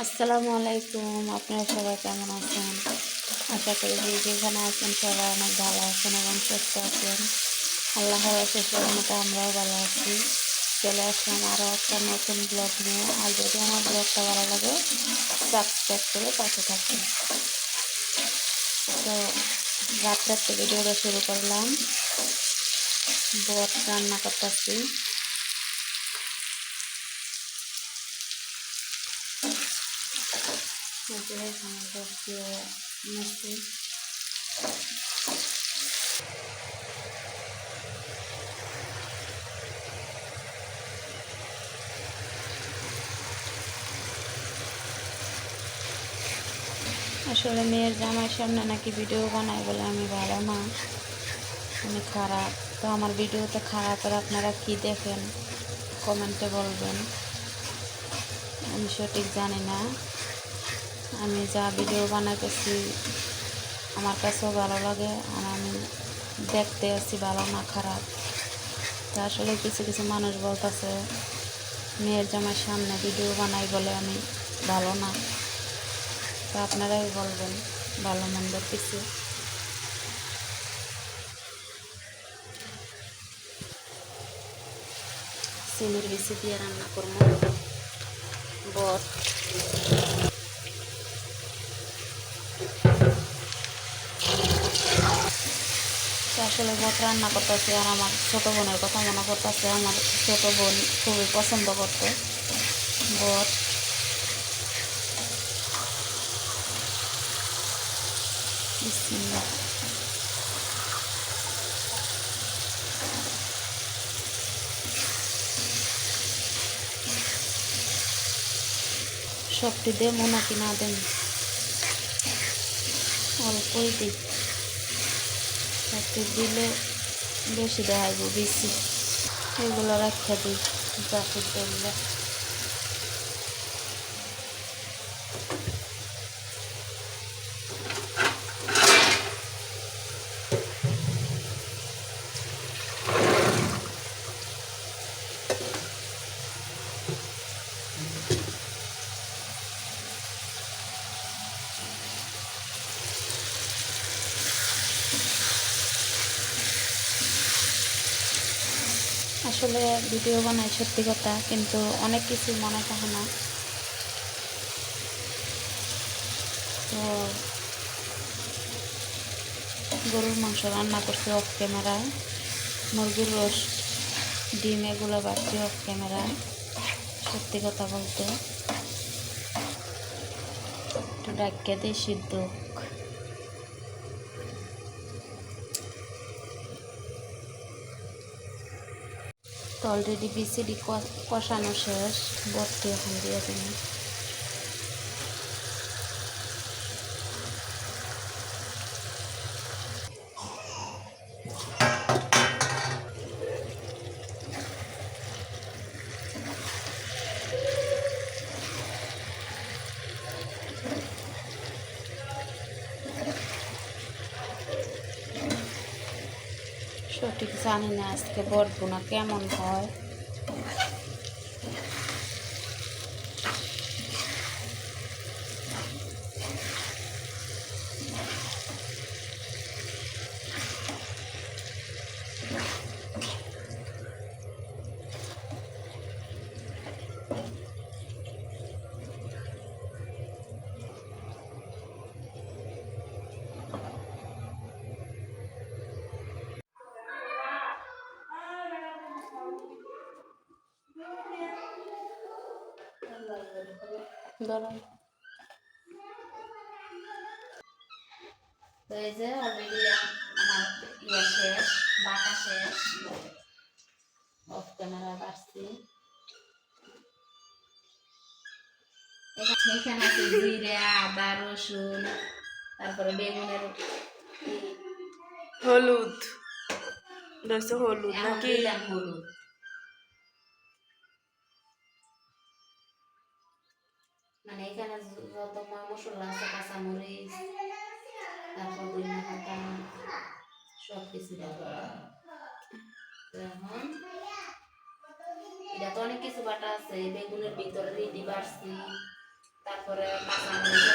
আসসালামু আলাইকুম, আপনারা সবাই কেমন আছেন? আশা করি যে যেখানে আছেন সবাই অনেক ভালো আছেন এবং সুস্থ আছেন। আল্লাহর শেষের মতো আমরাও ভালো আছি। চলে আসলাম আরও একটা নতুন ব্লগ নিয়ে। আর যদি আমার ব্লগটা ভালো লাগে সাবস্ক্রাইব করে পাশে থাকুন তো রাত্রের থেকে ভিডিওটা শুরু করলাম। বট রান্না করতেছি। বট দিয়ে মিষ্টি আসলে মেয়ের জামাইয়ের সামনে নাকি ভিডিও বানায় বলে আমি ভালো না। আমি খারাপ। তো আমার ভিডিওতে খারাপের আপনারা কি দেখেন? কমেন্টে বলবেন। আমি সঠিক জানি না। আমি যা ভিডিও বানাইতেছি আমার কাছেও ভালো লাগে আর আমি দেখতে আছি ভালো না খারাপ। তো আসলে কিছু কিছু মানুষ বলতেছে, মেয়ের জামার সামনে ভিডিও বানাই বলে আমি ভালো না। তো আপনারাই বলবেন, ভালো মন্দের কিছু। সিমের বেশি দিয়ে রান্না করব। বট তো আসলে বট রান্না করতেছে আর আমার ছোটো বোনের কথা মনে করতেছে আমার ছোটো বোন খুবই পছন্দ করতো। বট। সবটি দেব নাকি না দেন। অল্পই দিই সবটি দিলে বেশি দেখা বেশি। এগুলো রাখা দিই জাফির দিলে আসলে ভিডিও বানাই সত্যি কথা, কিন্তু অনেক কিছু মনে থাকে না। তো গরুর মাংস রান্না করছি অফ ক্যামেরায় মুরগির রস ডিম এগুলো বাড়ছি অফ ক্যামেরায় সত্যি কথা বলতে। একটু ডাকিয়ে দিই সিদ্ধ। অলরেডি বিসিডি কষানো শেষ বটটি এখন দিয়ে দিন সঠিক জানি না আজকে বটগুনা কেমন হয়? তো এই যে অলরেডি আমার ইয়ে শেষ বাটা শেষ। অফ ক্যামেরা বাড়ছি। এখানে এখানে আছে জিরে আদা রসুন তারপরে বেগুনের হলুদ। হলুদ নাকি? হলুদ। মশলা আছে কাঁচামরিচ তারপর ধনিয়া পাতা, সব কিছু এখন এটা তো অনেক কিছু বাটা আছে, বেগুনের ভিতরে রেডি তারপরে কাঁচামরিচ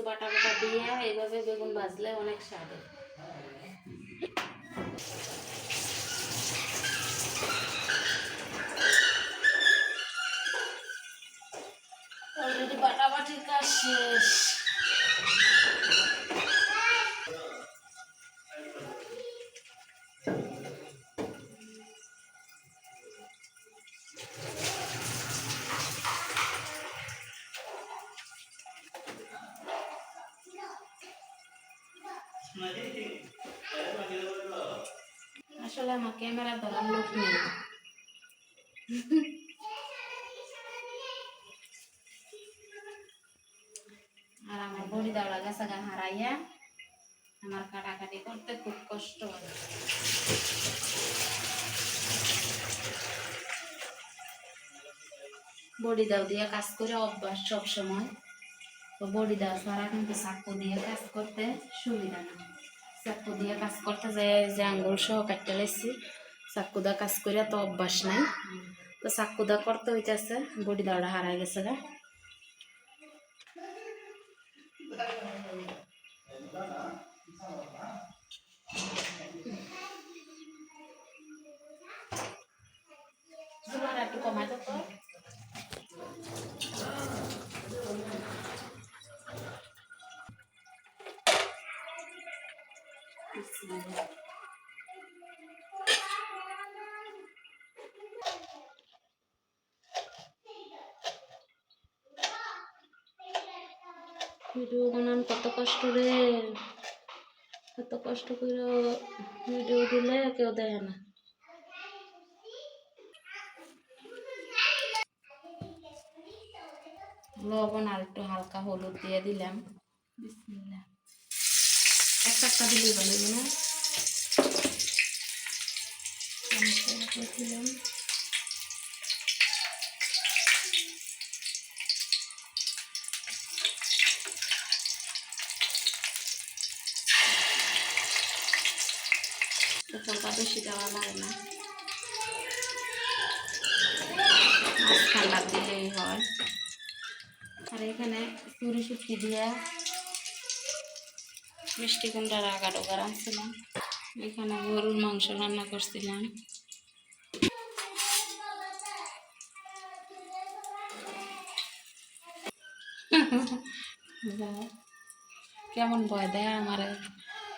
কিছু বাটা বাটা দিয়ে এইভাবে বেগুন ভাজলে অনেক স্বাদ হয়। আসলে আমার ক্যামেরা ধরার লোক নেই আর আমার বড়ি দাওড়া গেছে গা হারাইয়া আমার কাটাকাটি করতে খুব কষ্ট বড়ি দাও দিয়ে কাজ করে অভ্যাস সব সময় তো বড়ি দাও ছাড়া কিন্তু চাকু দিয়ে কাজ করতে সুবিধা না। চাকু দিয়ে কাজ করতে যায় যে আঙ্গুল সহ কাটতে লেছি চাকু দা কাজ করে তো অভ্যাস নাই। তো চাকু দা করতে হইতেছে, বডি দাওড়া হারাই গেছে গা। একটু কমাই তো। ভিডিও বানান, কত কষ্ট রে। কত কষ্ট করে ভিডিও দিলে কেউ দেয় না। লবণ আর একটু হালকা হলুদ দিয়ে দিলাম। একটা একটা দিলে ভালো না? দিলাম। বেশি দেওয়া লাগে না। মাছ দিলেই হয়। আর এখানে চুরি শুটকি দিয়া মিষ্টি কুমড়ার আগা ডোগা রাঁধছিলাম এখানে গরুর মাংস রান্না করছিলাম। কেমন ভয় দেয় আমার?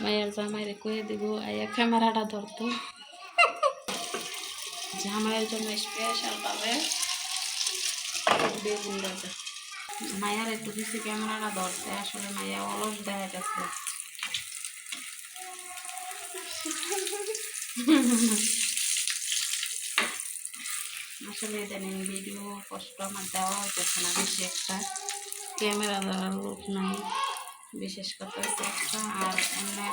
মায়ের জামাইরে কয়ে দিব আইয়া ক্যামেরাটা ধরতো জামাইয়ের জন্য স্পেশাল পাবে বেগুন মায়ার একটু বেশি ক্যামেরাটা ধরতে আসলে মায়া অলস দেখা গেছে আসলে ইদানিং ভিডিও কষ্ট আমার দেওয়া হইতেছে না, বেশি একটা। ক্যামেরা ধরার লোক নাই। বিশেষ কথা হচ্ছে একটা আর এমনি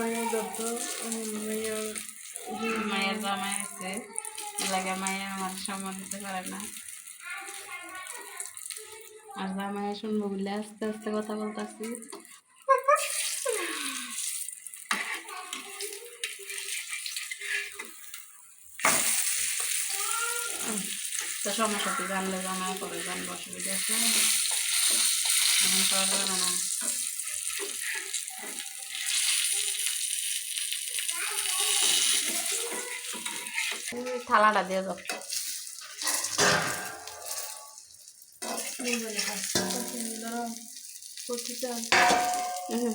মায়ের দত্ত মায়ের মায়ের জামাই আছে লাগে মায়ের আমার সম্মান দিতে পারে না। আর জামাই শুনব বলে আস্তে আস্তে কথা বলতেছি। তো সমস্যা কি? জানলে জানাই পরে জানব অসুবিধা আছে। এখন আর না থালাটা দিয়ে যাও হুম।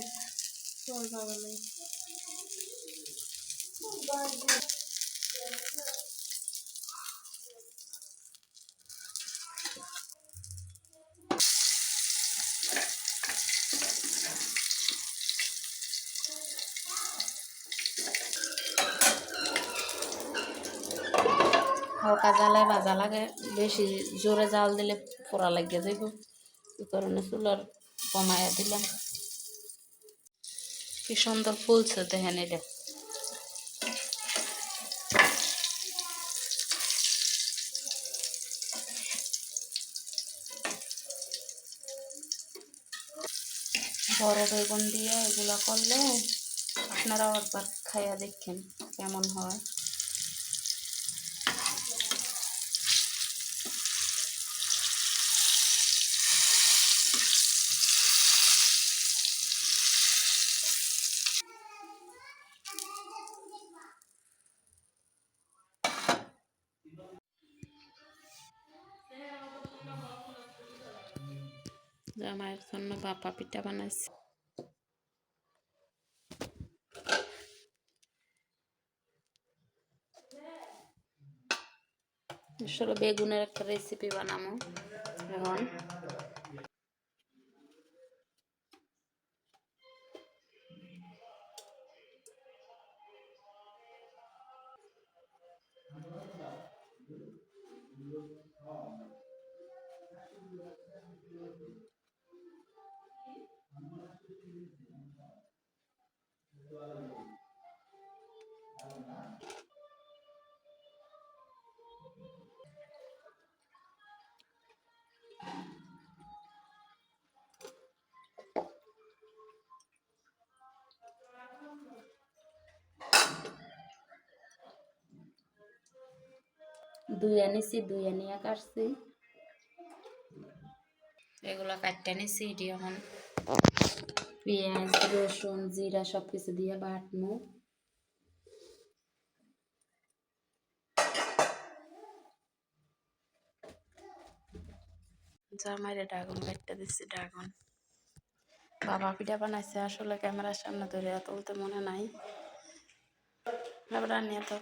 হালকা জ্বালায় ভাজা লাগে বেশি জোরে জাল দিলে পোড়া লাগিয়ে যাইব এই কারণে চুলার কমাইয়া দিলাম। কি সুন্দর ফুলছে দেখেন এটা। বড় বেগুন দিয়ে এগুলো করলে আপনারাও একবার খাইয়া দেখেন কেমন হয়। জামাইয়ের জন্য বাপা পিঠা বানাইছি। বেগুনের একটা রেসিপি বানাবো এখন। দুই আনিছি দুই আনিয়া কাটছি। এগুলো কাটতে নিছি এটি এখন পেঁয়াজ রসুন জিরা সব কিছু দিয়ে বাটমু জামাইরে ড্রাগন কাটতে দিচ্ছি ড্রাগন। বাবা পিঠা বানাইছে আসলে ক্যামেরার সামনে ধরে তুলতে মনে নাই। এবার নিয়ে তো